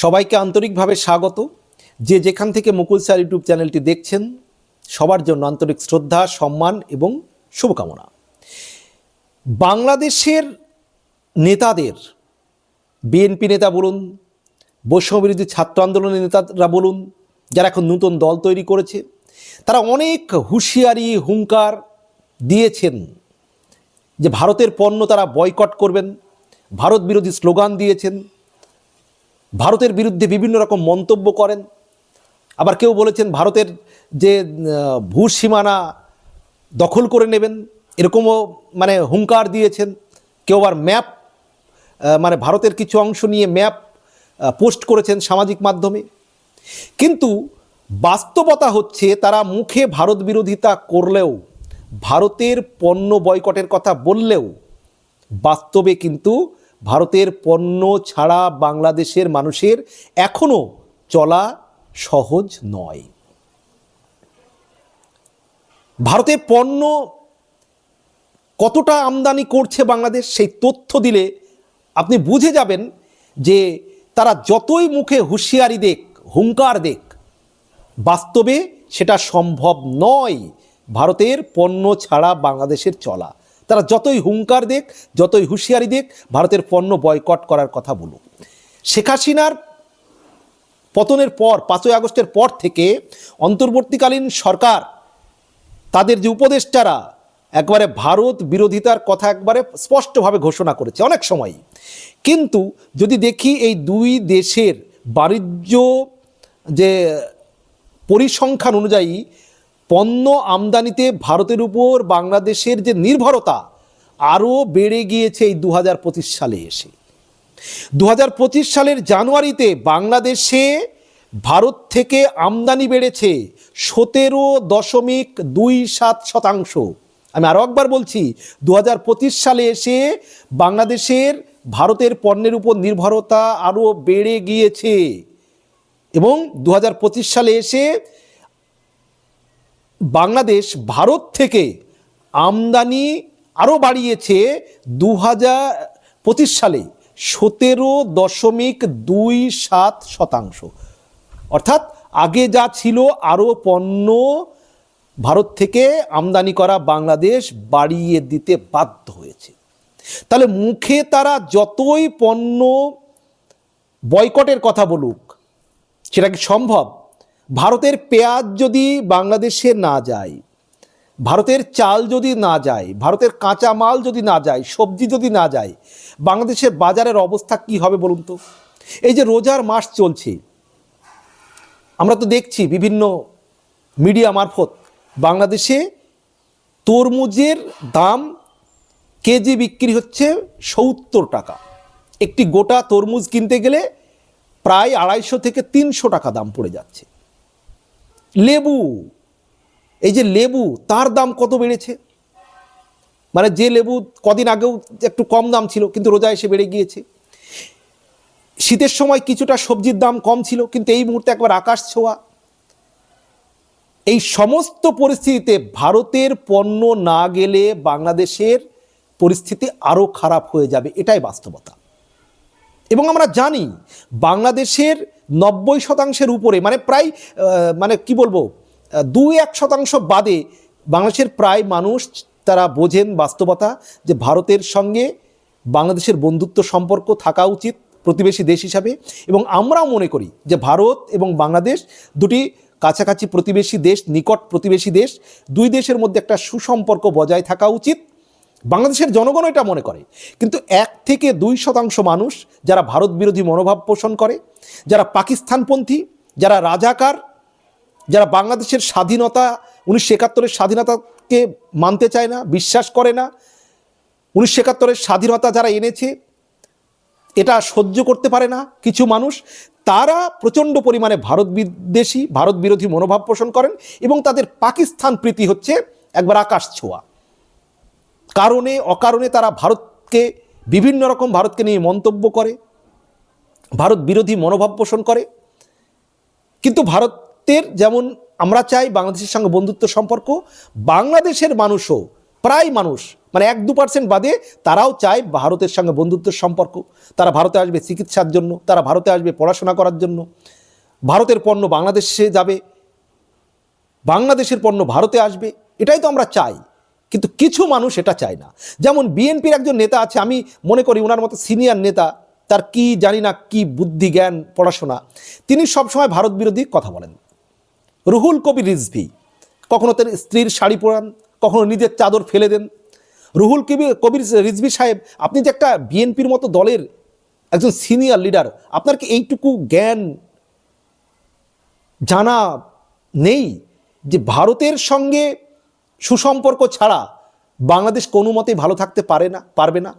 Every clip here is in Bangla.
সবাইকে আন্তরিকভাবে স্বাগত। যে যেখান থেকে মুকুল স্যার ইউটিউব চ্যানেলটি দেখছেন, সবার জন্য আন্তরিক শ্রদ্ধা, সম্মান এবং শুভকামনা। বাংলাদেশের নেতাদের, বিএনপি নেতা বলুন বৈষম্যবিরোধী ছাত্র আন্দোলনের নেতারা বলুন, যারা এখন নতুন দল তৈরি করেছে, তারা অনেক হুঁশিয়ারি, হুঙ্কার দিয়েছেন যে ভারতের পণ্য তারা বয়কট করবেন, ভারত বিরোধী স্লোগান দিয়েছেন ভারতের বিরুদ্ধে বিভিন্ন রকম মন্তব্য করেন। আবার কেউ বলেছেন ভারতের যে ভূ সীমানা দখল করে নেবেন, এরকমও মানে হুঙ্কার দিয়েছেন। কেউ আবার ম্যাপ মানে ভারতের কিছু অংশ নিয়ে ম্যাপ পোস্ট করেছেন সামাজিক মাধ্যমে। কিন্তু বাস্তবতা হচ্ছে, তারা মুখে ভারত বিরোধিতা করলেও, ভারতের পণ্য বয়কটের কথা বললেও, বাস্তবে কিন্তু ভারতের পণ্য ছাড়া বাংলাদেশের মানুষের এখনও চলা সহজ নয়। ভারতের পণ্য কতটা আমদানি করছে বাংলাদেশ সেই তথ্য দিলে আপনি বুঝে যাবেন যে তারা যতই মুখে হুঁশিয়ারি দেখ হুঙ্কার দেখ বাস্তবে সেটা সম্ভব নয় ভারতের পণ্য ছাড়া বাংলাদেশের চলা। তারা যতই হুঙ্কার দেখ, যতই হুঁশিয়ারি দেখ, ভারতের পণ্য বয়কট করার কথা বলুক। শেখ হাসিনার পতনের পর, পাঁচই আগস্টের পর থেকে অন্তর্বর্তীকালীন সরকার, তাদের যে উপদেষ্টারা একবারে ভারত বিরোধিতার কথা একবারে স্পষ্টভাবে ঘোষণা করেছে অনেক সময় কিন্তু যদি দেখি এই দুই দেশের বাণিজ্য যে পরিসংখ্যান অনুযায়ী পণ্য আমদানিতে ভারতের উপর বাংলাদেশের যে নির্ভরতা, আরও বেড়ে গিয়েছে এই দু হাজার পঁচিশ সালে এসে। দু হাজার পঁচিশ সালের জানুয়ারিতে বাংলাদেশে ভারত থেকে আমদানি বেড়েছে সতেরো দশমিক দুই সাত শতাংশ। আমি আরও একবার বলছি দু হাজার পঁচিশ সালে এসে বাংলাদেশের ভারতের পণ্যের উপর নির্ভরতা আরও বেড়ে গিয়েছে। এবং দু হাজার পঁচিশ সালে এসে বাংলাদেশ, ভারত থেকে আমদানি আরও বাড়িয়েছে দু হাজার পঁচিশ সালে সতেরো দশমিক দুই সাত শতাংশ। অর্থাৎ আগে যা ছিল আরও পণ্য ভারত থেকে আমদানি করা বাংলাদেশ বাড়িয়ে দিতে বাধ্য হয়েছে। তাহলে মুখে তারা যতই পণ্য বয়কটের কথা বলুক, সেটা কি সম্ভব? ভারতের পেঁয়াজ যদি বাংলাদেশে না যায়, ভারতের চাল যদি না যায়, ভারতের কাঁচা মাল যদি না যায়, সবজি যদি না যায়, বাংলাদেশের বাজারের অবস্থা কি হবে বলুন তো? এই যে রোজার মাস চলছে, আমরা তো দেখছি বিভিন্ন মিডিয়া মারফত বাংলাদেশে তরমুজের দাম কেজি বিক্রি হচ্ছে সত্তর টাকা। একটি গোটা তরমুজ কিনতে গেলে প্রায় আড়াইশো থেকে তিনশো টাকা দাম পড়ে যাচ্ছে। লেবু। এই যে লেবু, তার দাম কত বেড়েছে? মানে যে লেবু কদিন আগেও একটু কম দাম ছিল, কিন্তু রোজা এসে বেড়ে গিয়েছে। শীতের সময় কিছুটা সবজির দাম কম ছিল, কিন্তু এই মুহূর্তে একবার আকাশ ছোঁয়া। এই সমস্ত পরিস্থিতিতে ভারতের পণ্য না গেলে বাংলাদেশের পরিস্থিতি আরও খারাপ হয়ে যাবে, এটাই বাস্তবতা। এবং আমরা জানি, বাংলাদেশের নব্বই শতাংশের উপরে মানে প্রায় মানে কি বলব দুই এক শতাংশ বাদে বাংলাদেশের প্রায় মানুষ তারা বোঝেন বাস্তবতা যে ভারতের সঙ্গে বাংলাদেশের বন্ধুত্ব সম্পর্ক থাকা উচিত প্রতিবেশী দেশ হিসাবে। এবং আমরাও মনে করি যে ভারত এবং বাংলাদেশ দুটি কাছাকাছি প্রতিবেশী দেশ, নিকট প্রতিবেশী দেশ, দুই দেশের মধ্যে একটা সুসম্পর্ক বজায় থাকা উচিত। বাংলাদেশের জনগণ এটা মনে করে। কিন্তু এক থেকে দুই শতাংশ মানুষ যারা ভারত বিরোধী মনোভাব পোষণ করে, যারা পাকিস্তানপন্থী, যারা রাজাকার, যারা বাংলাদেশের স্বাধীনতা, উনিশশো একাত্তরের স্বাধীনতাকে মানতে চায় না, বিশ্বাস করে না, উনিশশো একাত্তরের স্বাধীনতা যারা এনেছে, এটা সহ্য করতে পারে না কিছু মানুষ, তারা প্রচণ্ড পরিমাণে ভারত বিদ্বেষী, ভারত বিরোধী মনোভাব পোষণ করেন এবং তাদের পাকিস্তান প্রীতি হচ্ছে একবার আকাশ ছোঁয়া। কারণে, অকারণে তারা ভারতকে, বিভিন্ন রকম ভারতকে নিয়ে মন্তব্য করে। ভারত বিরোধী মনোভাব পোষণ করে। কিন্তু ভারতের যেমন আমরা চাই বাংলাদেশের সঙ্গে বন্ধুত্ব সম্পর্ক, বাংলাদেশের মানুষও, প্রায় মানুষ মানে এক দু পার্সেন্ট বাদে তারাও চায় ভারতের সঙ্গে বন্ধুত্বের সম্পর্ক। তারা ভারতে আসবে চিকিৎসার জন্য, তারা ভারতে আসবে পড়াশোনা করার জন্য। ভারতের পণ্য বাংলাদেশে যাবে, বাংলাদেশের পণ্য ভারতে আসবে, এটাই তো আমরা চাই। কিন্তু কিছু মানুষ এটা চায় না। যেমন বিএনপির একজন নেতা আছে, আমি মনে করি ওনার মতো সিনিয়র নেতা, তার কি জানি না কি বুদ্ধি, জ্ঞান, পড়াশোনা, তিনি সবসময় ভারত বিরোধী কথা বলেন। রুহুল কবির রিজভি, কখনো তার স্ত্রীর শাড়ি পরান, কখনো নিজের চাদর ফেলে দেন। রুহুল কবির কবির রিজভি সাহেব, আপনি যে একটা বিএনপির মতো দলের একজন সিনিয়র লিডার, আপনার কি এইটুকু জ্ঞান জানা নেই যে ভারতের সঙ্গে সুসম্পর্ক ছাড়া বাংলাদেশ কোনো মতেই ভালো থাকতে পারে না, পারবে না।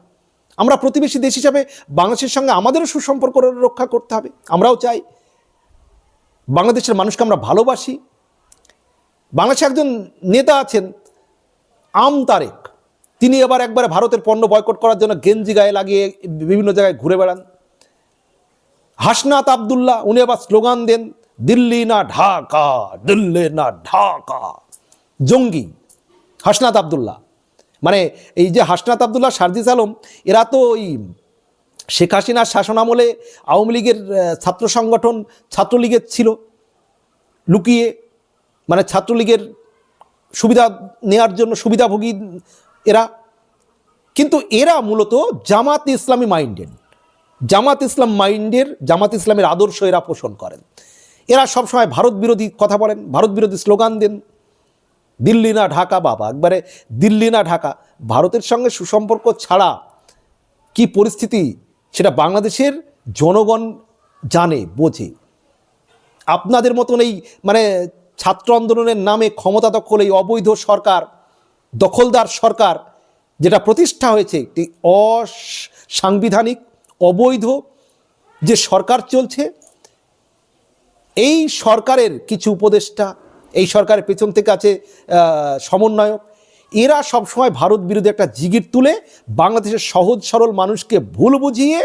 আমরা প্রতিবেশী দেশ হিসাবে বাংলাদেশের সঙ্গে আমাদেরও সুসম্পর্ক রক্ষা করতে হবে। আমরাও চাই বাংলাদেশের মানুষকে আমরা ভালোবাসি। বাংলাদেশে একজন নেতা আছেন আম তারেক। তিনি এবার একবারে ভারতের পণ্য বয়কট করার জন্য গেঞ্জি গায়ে লাগিয়ে বিভিন্ন জায়গায় ঘুরে বেড়ান। হাসনাত আবদুল্লাহ, উনি আবার স্লোগান দেন, দিল্লি না ঢাকা, দিল্লি না ঢাকা। জঙ্গি। হাসনাত আবদুল্লাহ। মানে এই যে হাসনাত আবদুল্লাহ সারজিস আলম, এরা তো ওই শেখ হাসিনার শাসনামলে আওয়ামী লীগের ছাত্র সংগঠন, ছাত্রলীগের ছিল। লুকিয়ে মানে ছাত্রলীগের সুবিধা নেয়ার জন্য সুবিধাভোগী এরা। কিন্তু এরা মূলত জামাত ইসলামী মাইন্ডেড জামাত ইসলাম মাইন্ডের, জামাত ইসলামের আদর্শ এরা পোষণ করেন। এরা সবসময় ভারত বিরোধী কথা বলেন, ভারত বিরোধী স্লোগান দেন। দিল্লি না ঢাকা বাবা, একবারে দিল্লি না ঢাকা। ভারতের সঙ্গে সুসম্পর্ক ছাড়া কি পরিস্থিতি, সেটা বাংলাদেশের জনগণ জানে, বোঝে। আপনাদের মতন এই মানে ছাত্র আন্দোলনের নামে ক্ষমতা দখল, এই অবৈধ সরকার, দখলদার সরকার, যেটা প্রতিষ্ঠা হয়েছে, একটি অসাংবিধানিক, অবৈধ যে সরকার চলছে, এই সরকারের কিছু উপদেষ্টা এই সরকারের পেছন থেকে আছে সমন্বয়ক। এরা সবসময় ভারত বিরোধী একটা জিগির তুলে বাংলাদেশের সহজ সরল মানুষকে ভুল বুঝিয়ে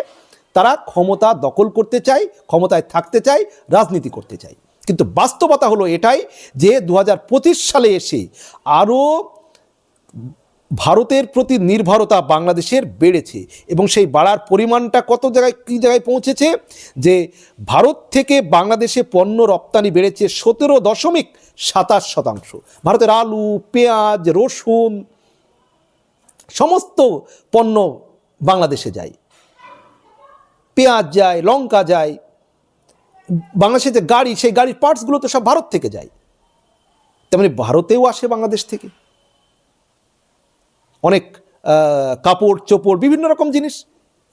তারা ক্ষমতা দখল করতে চায়, ক্ষমতায় থাকতে চায়, রাজনীতি করতে চায়। কিন্তু বাস্তবতা হলো এটাই যে দু হাজার পঁচিশ সালে এসে আরও ভারতের প্রতি নির্ভরতা বাংলাদেশের বেড়েছে এবং সেই বাড়ার পরিমাণটা কত জায়গায়, কী জায়গায় পৌঁছেছে? যে ভারত থেকে বাংলাদেশে পণ্য রপ্তানি বেড়েছে সতেরো দশমিক সাতাশ শতাংশ। ভারতের আলু, পেঁয়াজ, রসুন, সমস্ত পণ্য বাংলাদেশে যায়। পেঁয়াজ যায়, লঙ্কা যায়, বাংলাদেশে যে গাড়ি, সেই গাড়ির পার্টসগুলো তো সব ভারত থেকে যায়। তেমনি ভারতেও আসে বাংলাদেশ থেকে। অনেক কাপড়, চোপড়, বিভিন্ন রকম জিনিস।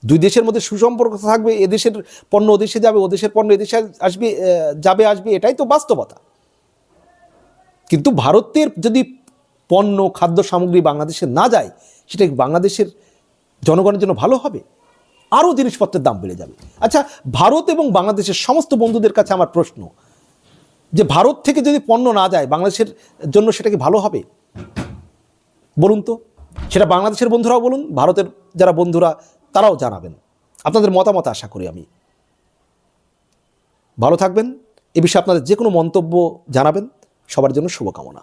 দুই দেশের মধ্যে সুসম্পর্ক থাকবে এদেশের পণ্য ওদেশে যাবে ওদেশের পণ্য এদেশে আসবে যাবে, আসবে, এটাই তো বাস্তবতা। কিন্তু ভারতের যদি পণ্য, খাদ্য সামগ্রী বাংলাদেশে না যায়, সেটা বাংলাদেশের জনগণের জন্য ভালো হবে? আরও জিনিসপত্রের দাম বেড়ে যাবে। আচ্ছা ভারত এবং বাংলাদেশের সমস্ত বন্ধুদের কাছে আমার প্রশ্ন, যে ভারত থেকে যদি পণ্য না যায়, বাংলাদেশের জন্য সেটা কি ভালো হবে? বলুন তো। সেটা বাংলাদেশের বন্ধুরাও বলুন, ভারতের যারা বন্ধুরা, তারাও জানাবেন। আপনাদের মতামত আশা করি আমি। ভালো থাকবেন। এ বিষয়ে আপনাদের যে কোনো মন্তব্য জানাবেন। সবার জন্য শুভকামনা।